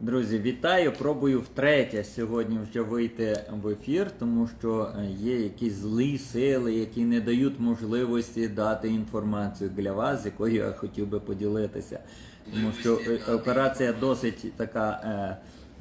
Друзі, вітаю! Пробую втретє сьогодні вже вийти в ефір, тому що е, є якісь злі сили, які не дають можливості дати інформацію для вас, з якою я хотів би поділитися. Тому що е, операція досить така,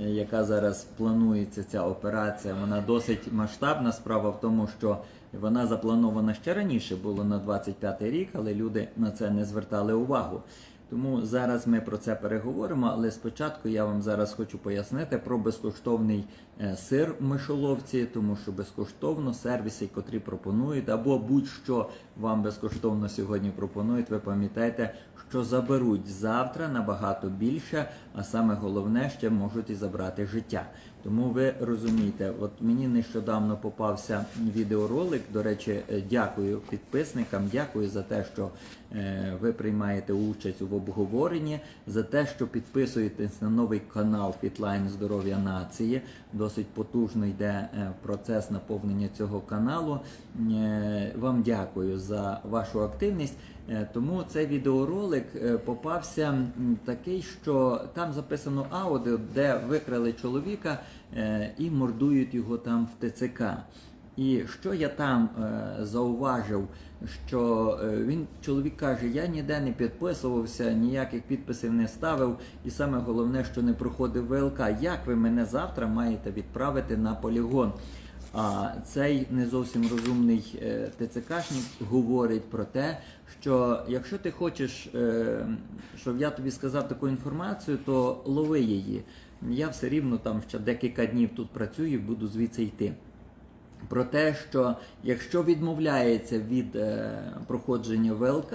е, яка зараз планується, ця операція, вона досить масштабна. Справа в тому, що вона запланована ще раніше, було на 25 рік, але люди на це не звертали увагу. Тому зараз ми про це переговоримо, але спочатку я вам зараз хочу пояснити про безкоштовний е, сир в мишоловці, тому що безкоштовно сервіси, котрі пропонують, або будь-що вам безкоштовно сьогодні пропонують, ви пам'ятаєте, що заберуть завтра набагато більше, а саме головне, ще можуть і забрати життя. Тому ви розумієте, от мені нещодавно попався відеоролик. До речі, е, дякую підписникам, дякую за те, що е, ви приймаєте участь в обговоренні, за те, що підписуєтесь на новий канал Фітлайн Здоров'я Нації. Досить потужно йде е, процес наповнення цього каналу. Вам дякую за вашу активність. Тому цей відеоролик попався такий, що там записано аудіо, де викрали чоловіка і мордують його там в ТЦК. І що я там е, зауважив, що е, він чоловік каже: я ніде не підписувався, ніяких підписів не ставив, і саме головне, що не проходив ВЛК. Як ви мене завтра маєте відправити на полігон? А цей не зовсім розумний е, ТЦКшник говорить про те, що якщо ти хочеш, е, щоб я тобі сказав таку інформацію, то лови її. Я все рівно там ще декілька днів тут працюю і буду звідси йти. Про те, що якщо відмовляється від е, проходження ВЛК,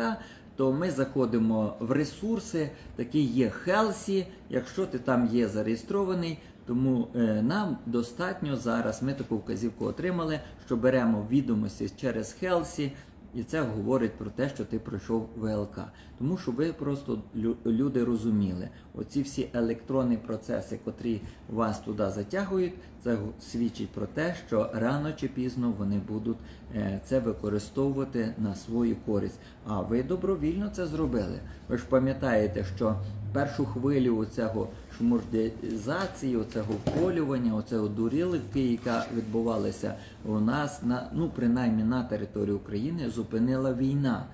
то ми заходимо в ресурси, такі є Хелсі, якщо ти там є зареєстрований. Тому е, нам достатньо зараз, ми таку вказівку отримали, що беремо відомості через Хелсі, і це говорить про те, що ти пройшов ВЛК. Тому що ви просто лю- люди розуміли, оці всі електронні процеси, котрі вас туди затягують, це свідчить про те, що рано чи пізно вони будуть е, це використовувати на свою користь. А ви добровільно це зробили. Ви ж пам'ятаєте, що першу хвилю цього шмурдизації, оцього вколювання, оцього дурілки, яка відбувалася у нас на ну принаймні на території України, зупинила війна.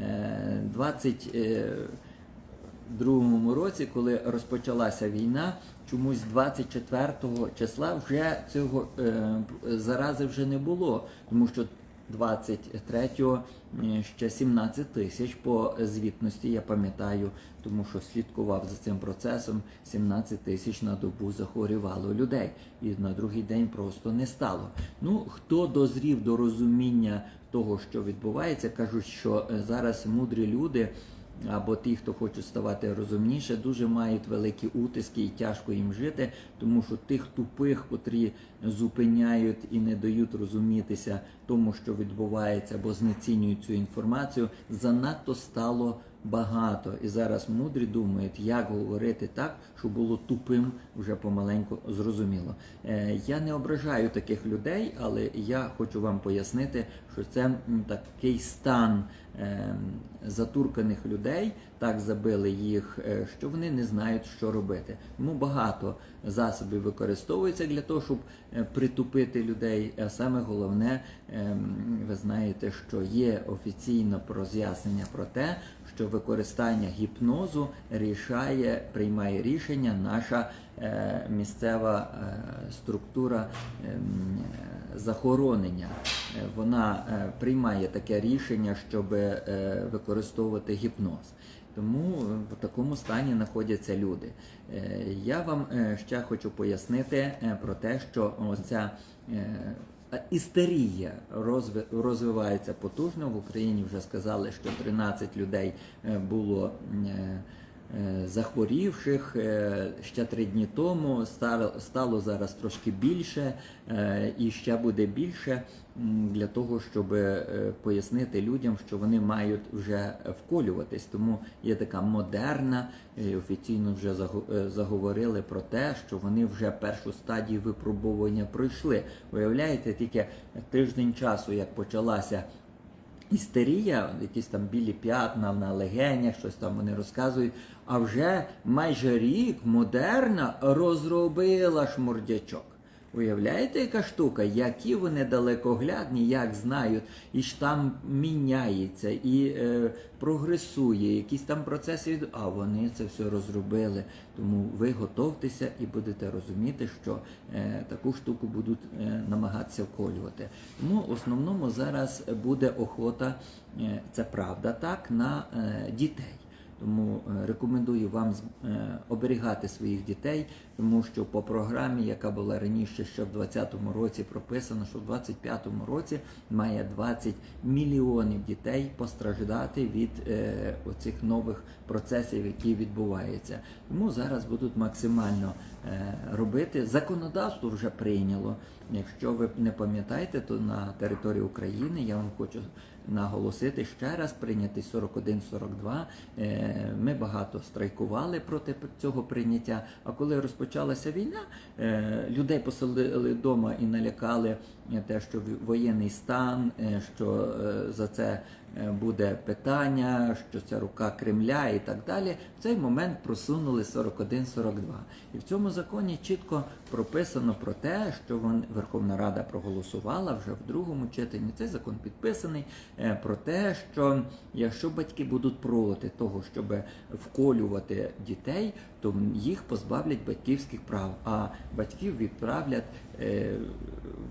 Е, 22 році, коли розпочалася війна, чомусь 24 числа вже цього е, зарази вже не було, тому що 23-го е, ще 17 тисяч по звітності, я пам'ятаю, тому що слідкував за цим процесом. 17 тисяч на добу захворювало людей, і на другий день просто не стало. Ну хто дозрів до розуміння того, що відбувається, кажуть, що е, зараз мудрі люди. Або ті, хто хочуть ставати розумніше, дуже мають великі утиски і тяжко їм жити, тому що тих тупих, котрі зупиняють і не дають розумітися тому, що відбувається, або знецінюють цю інформацію, занадто стало багато. І зараз мудрі думають, як говорити так, щоб було тупим вже помаленьку зрозуміло. Е, Я не ображаю таких людей, але я хочу вам пояснити, що це такий стан затурканих людей, так забили їх, е, що вони не знають, що робити. Тому багато засобів використовується для того, щоб е, притупити людей. А саме головне, е, ви знаєте, що є офіційно роз'яснення про те, що використання гіпнозу рішає, приймає рішення наша е, місцева структура ем, захоронення. Вона приймає таке рішення, щоб е, використовувати гіпноз. Тому в такому стані знаходяться люди. Е, Я вам е, ще хочу пояснити про те, що оця е, істерія розвивається потужно. В Україні вже сказали, що 13 людей було. Захворівших е, ще три дні тому стало, зараз трошки більше е, і ще буде більше для того, щоб е, пояснити людям, що вони мають вже вколюватись. Тому є така модерна, і офіційно вже заговорили про те, що вони вже першу стадію випробування пройшли. Уявляєте, тільки тиждень часу, як почалася істерія, якісь там білі п'ятна на легенях, щось там вони розказують. А вже майже рік Модерна розробила шмурдячок. Уявляєте, яка штука? Які вони далекоглядні, як знають, і ж там міняється, і е, прогресує, якісь там процеси від. А вони це все розробили. Тому ви готовтеся і будете розуміти, що е, таку штуку будуть е, намагатися вколювати. Тому в основному зараз буде охота, е, це правда, так, на е, дітей. Тому е, рекомендую вам е, оберігати своїх дітей, тому що по програмі, яка була раніше ще в 2020 році прописано, що в 2025 році має 20 мільйонів дітей постраждати від е, оцих нових процесів, які відбуваються. Тому зараз будуть максимально е, робити. Законодавство вже прийняло. Якщо ви не пам'ятаєте, то на території України я вам хочу наголосити ще раз прийнятий 41-42. Е, Ми багато страйкували проти цього прийняття. А коли розпочалася війна, е, людей поселили вдома і налякали е, те, що воєнний стан, що за це буде питання, що це рука Кремля і так далі. В цей момент просунули 41-42. І в цьому законі чітко прописано про те, що Верховна Рада проголосувала вже в другому читанні. Цей закон підписаний про те, що якщо батьки будуть проти того, щоб вколювати дітей, то їх позбавлять батьківських прав, а батьків відправлять е,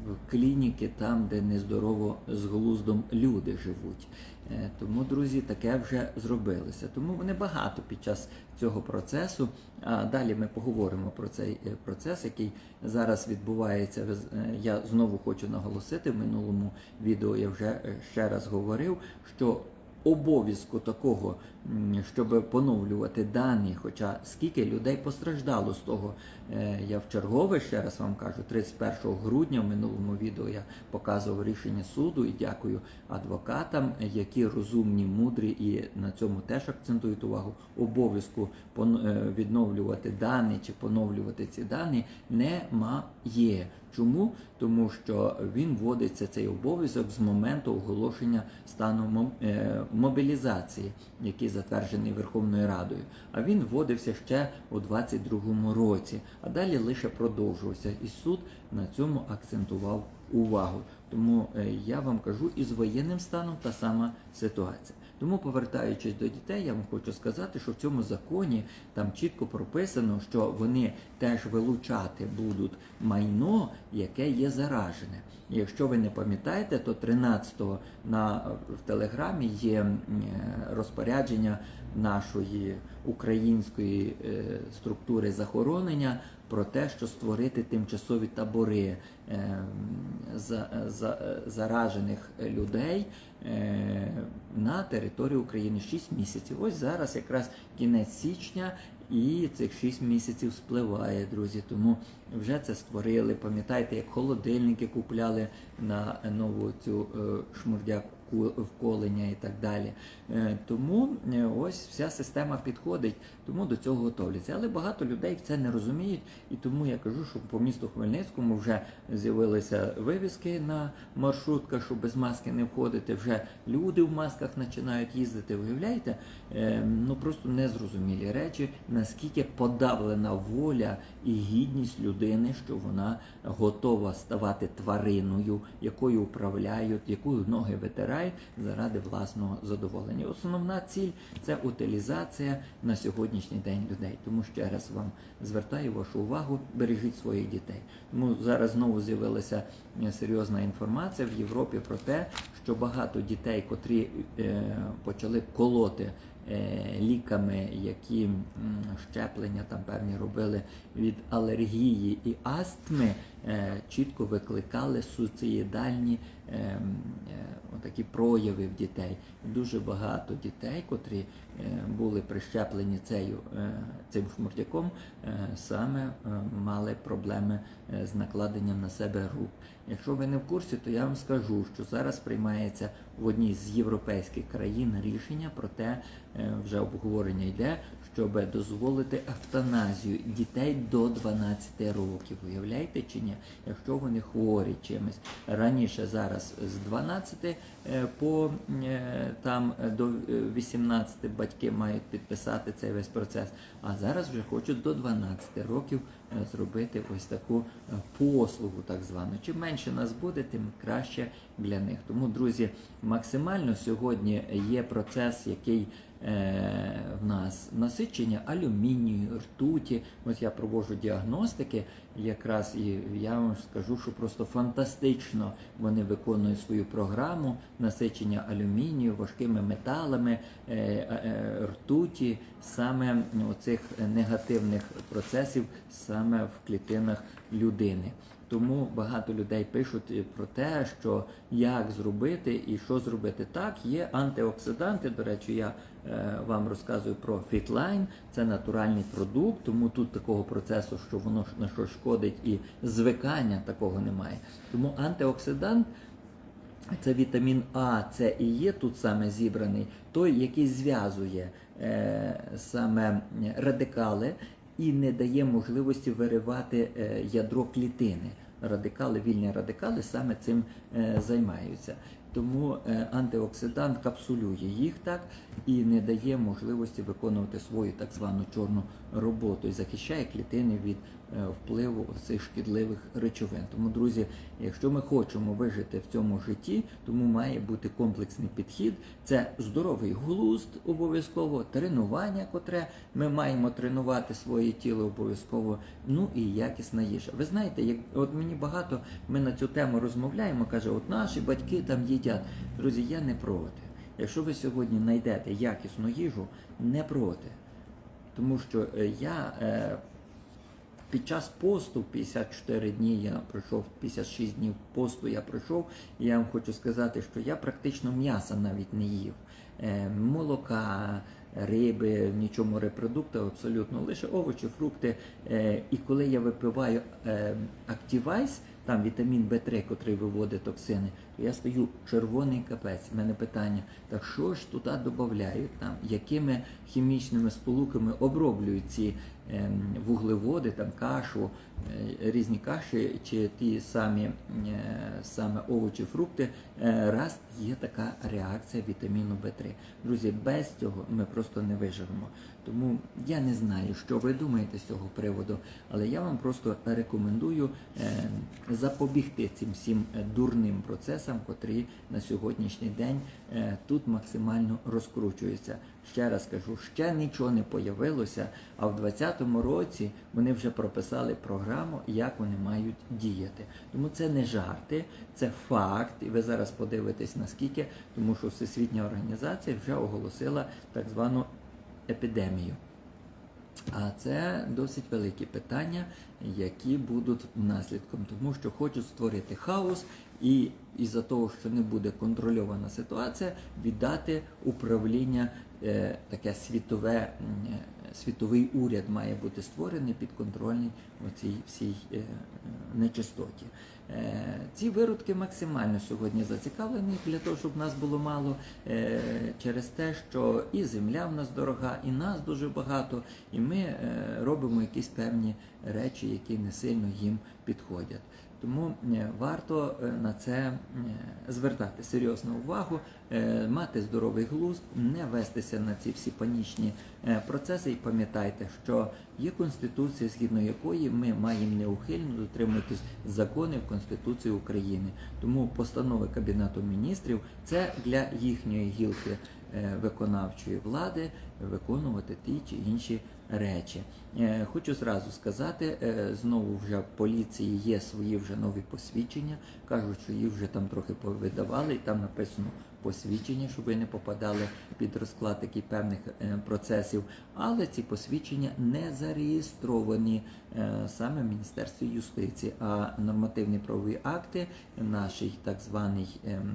в клініки там, де нездорово з глуздом люди живуть. Е, Тому, друзі, таке вже зробилося. Тому вони багато під час цього процесу. А далі ми поговоримо про цей е, процес, який зараз відбувається. Е, Я знову хочу наголосити в минулому відео. Я вже ще раз говорив, що обов'язку такого, щоб поновлювати дані, хоча скільки людей постраждало з того, я в чергове ще раз вам кажу, 31 грудня в минулому відео я показував рішення суду і дякую адвокатам, які розумні, мудрі і на цьому теж акцентують увагу. Обов'язку е, відновлювати дані чи поновлювати ці дані немає. Чому? Тому що він вводиться цей обов'язок з моменту оголошення стану е, мобілізації, який затверджений Верховною Радою. А він вводився ще у 22-му році, а далі лише продовжувався. І суд на цьому акцентував увагу. Тому е, я вам кажу, із воєнним станом та сама ситуація. Тому, повертаючись до дітей, я вам хочу сказати, що в цьому законі там чітко прописано, що вони теж вилучати будуть майно, яке є заражене. Якщо ви не пам'ятаєте, то 13-го на в телеграмі є е, розпорядження нашої української е, структури захоронення про те, що створити тимчасові табори е, за, е, заражених людей е, на території України 6 місяців. Ось зараз якраз кінець січня. І цих 6 місяців спливає, друзі. Тому вже це створили. Пам'ятаєте, як холодильники купляли на нову цю е, шмурдяку вколення і так далі. Е, Тому е, ось вся система підходить, тому до цього готовляться. Але багато людей це не розуміють, і тому я кажу, що по місту Хмельницькому вже з'явилися вивіски на маршрутках, що без маски не входити. Вже люди в масках починають їздити. Уявляєте? Ну просто незрозумілі речі, наскільки подавлена воля і гідність людини, що вона готова ставати твариною, якою управляють, якою ноги витирають заради власного задоволення. Основна ціль це утилізація на сьогоднішній день людей. Тому ще раз вам звертаю вашу увагу, бережіть своїх дітей. Тому зараз знову з'явилася серйозна інформація в Європі про те, що багато дітей, котрі е, почали колоти ліками, які щеплення там певні робили від алергії і астми, е, чітко викликали суїцидальні е, е, такі прояви в дітей. Дуже багато дітей, котрі е, були прищеплені цею, е, цим шмурдяком, е, саме мали проблеми з накладенням на себе рук. Якщо ви не в курсі, то я вам скажу, що зараз приймається в одній з європейських країн рішення про те, вже обговорення йде, щоб дозволити евтаназію дітей до 12 років. Уявляєте чи ні? Якщо вони хворі чимось раніше зараз. Зараз з 12 е, по е, там е, до е, 18 батьки мають підписати цей весь процес. А зараз вже хочуть до 12 років зробити ось таку послугу, так звану. Чим менше нас буде, тим краще для них. Тому, друзі, максимально сьогодні є процес, який в нас насичення алюмінію, ртуті. Ось я проводжу діагностики, якраз і я вам скажу, що просто фантастично вони виконують свою програму насичення алюмінію, важкими металами, е, е, ртуті, саме оцих негативних процесів саме в клітинах людини. Тому багато людей пишуть про те, що як зробити і що зробити. Так, є антиоксиданти. До речі, я е, вам розказую про Fitline. Це натуральний продукт, тому тут такого процесу, що воно на що шкодить, і звикання такого немає. Тому антиоксидант. Це вітамін А, С і є тут саме зібраний, той, який зв'язує е, саме радикали і не дає можливості виривати е, ядро клітини. Радикали, вільні радикали саме цим е, займаються. Тому е, антиоксидант капсулює їх так і не дає можливості виконувати свою так звану чорну роботу і захищає клітини від е, впливу цих шкідливих речовин. Тому, друзі, якщо ми хочемо вижити в цьому житті, тому має бути комплексний підхід. Це здоровий глузд обов'язково, тренування, котре ми маємо тренувати своє тіло обов'язково. Ну і якісна їжа. Ви знаєте, як от мені багато ми на цю тему розмовляємо, каже, от наші батьки там їдять. Друзі, я не проти. Якщо ви сьогодні знайдете якісну їжу, не проти. Тому що е, я е, під час посту 54 дні я пройшов, 56 днів посту я пройшов, і я вам хочу сказати, що я практично м'яса навіть не їв. Е, молока, риби, нічого морепродукту, абсолютно лише овочі, фрукти. Е, і коли я випиваю е, Activise, там вітамін В3, котрий виводить токсини, то я стою червоний капець. У мене питання, так що ж туди додають там, якими хімічними сполуками оброблюють ці ем, вуглеводи, там кашу, е, різні каші чи ті самі е, саме овочі, фрукти, е, раз є така реакція вітаміну В3. Друзі, без цього ми просто не виживемо. Тому я не знаю, що ви думаєте з цього приводу, але я вам просто рекомендую е, запобігти цим всім е, дурним процесам, котрі на сьогоднішній день е, тут максимально розкручуються. Ще раз кажу, ще нічого не появилося, а в 2020 році вони вже прописали програму, як вони мають діяти. Тому це не жарти, це факт, і ви зараз подивитесь наскільки, тому що Всесвітня організація вже оголосила так звану епідемію. А це досить великі питання, які будуть наслідком, тому що хочуть створити хаос і із-за того, що не буде контрольована ситуація, віддати управління е, таке світове, е, світовий уряд має бути створений підконтрольний оцій всій е, е, нечистоті. Е, Ці виродки максимально сьогодні зацікавлені для того, щоб нас було мало е, через те, що і земля в нас дорога, і нас дуже багато, і ми е, робимо якісь певні речі, які не сильно їм підходять. Тому е, варто е, на це е, звертати серйозну увагу, мати здоровий глузд, не вестися на ці всі панічні процеси. І пам'ятайте, що є конституція, згідно якої ми маємо неухильно дотримуватись законів Конституції України. Тому постанови Кабінету міністрів це для їхньої гілки виконавчої влади виконувати ті чи інші речі. Е, Хочу зразу сказати, е, знову вже в поліції є свої вже нові посвідчення. Кажуть, що їх вже там трохи повидавали, і там написано посвідчення, щоб ви не попадали під розклад таких певних е, процесів. Але ці посвідчення не зареєстровані е, саме в Міністерстві юстиції, а нормативні правові акти нашій так званій ем,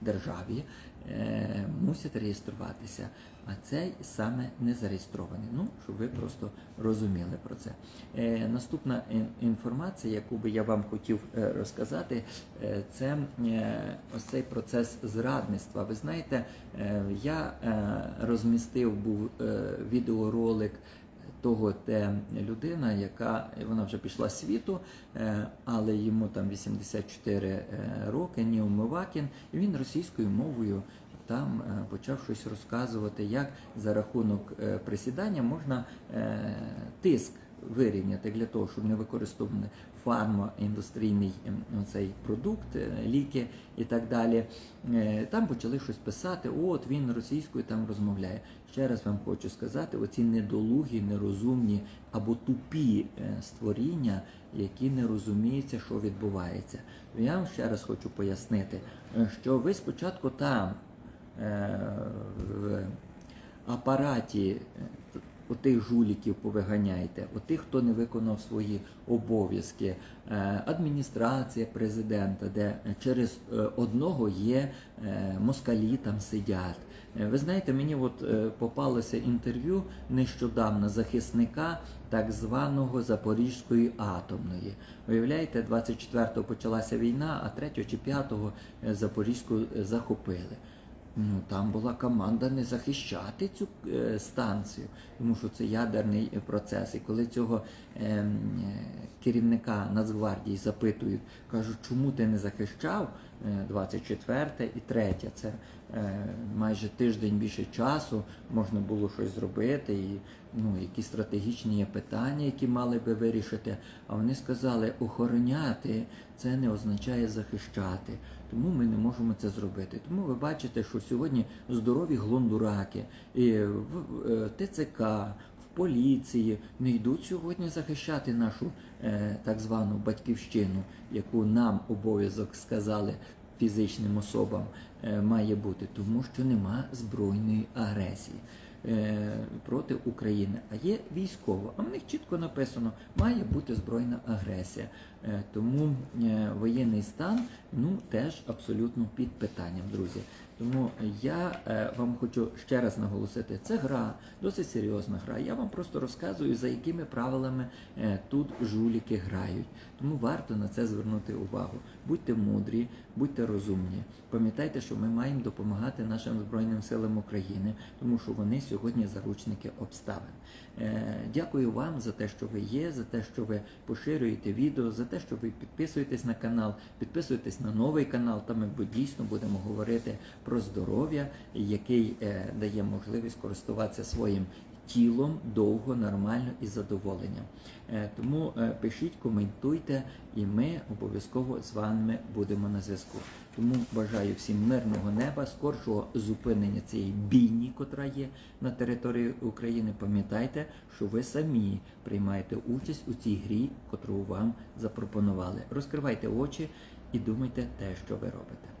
державі е, мусять реєструватися, а цей саме не зареєстрований. Ну, щоб ви просто розуміли про це. Е, наступна інформація, яку би я вам хотів е, розказати, е, це ось цей процес зрадництва. Ви знаєте, я розмістив був відеоролик того те людина, яка вона вже пішла світу, е, але йому там 84 е, роки, Ніо Мивакін, і він російською мовою там е, почав щось розказувати, як за рахунок присідання можна тиск вирівняти для того, щоб не використовувати фармоіндустрійний ем, цей продукт, е, ліки і так далі. Е, Там почали щось писати. От він російською там розмовляє. Ще раз вам хочу сказати: оці недолугі, нерозумні або тупі е, створіння, які не розуміються, що відбувається. Я вам ще раз хочу пояснити, що ви спочатку там в апараті отих жуліків повиганяйте, отих, хто не виконав свої обов'язки, е, адміністрація президента, де через е, одного є е, москалі там сидять. Ви знаєте, мені от попалося інтерв'ю нещодавно захисника так званого Запорізької атомної. Виявляєте, 24-го почалася війна, а 3 чи 5-го е, Запорізьку захопили. Ну, там була команда не захищати цю е, станцію, тому що це ядерний е, процес. І коли цього ем, е, керівника Нацгвардії запитують, кажуть, чому ти не захищав е, 24 і 3, це е, майже тиждень більше часу, можна було щось зробити, і ну, які стратегічні є питання, які мали би вирішити. А вони сказали, охороняти це не означає захищати. Тому ми не можемо це зробити. Тому ви бачите, що сьогодні здорові глондураки і в е, ТЦК, поліції не йдуть сьогодні захищати нашу е, так звану батьківщину, яку нам обов'язок сказали фізичним особам е, має бути, тому що нема збройної агресії. е, Проти України, а є військово. А в них чітко написано, має бути збройна агресія. Е, Тому е, воєнний стан ну теж абсолютно під питанням, друзі. Тому я е, вам хочу ще раз наголосити, це гра, досить серйозна гра. Я вам просто розказую, за якими правилами е, тут жуліки грають. Тому варто на це звернути увагу. Будьте мудрі, будьте розумні. Пам'ятайте, що ми маємо допомагати нашим Збройним силам України, тому що вони сьогодні заручники обставин. Е, Дякую вам за те, що ви є, за те, що ви поширюєте відео, за те, що ви підписуєтесь на канал, підписуєтесь на новий канал. Там ми дійсно будемо говорити про здоров'я, який е, дає можливість користуватися своїм тілом довго, нормально і задоволенням. Е, Тому е, пишіть, коментуйте, і ми обов'язково з вами будемо на зв'язку. Тому бажаю всім мирного неба, скоршого зупинення цієї бійні, котра є на території України. Пам'ятайте, що ви самі приймаєте участь у цій грі, котру вам запропонували. Розкривайте очі і думайте те, що ви робите.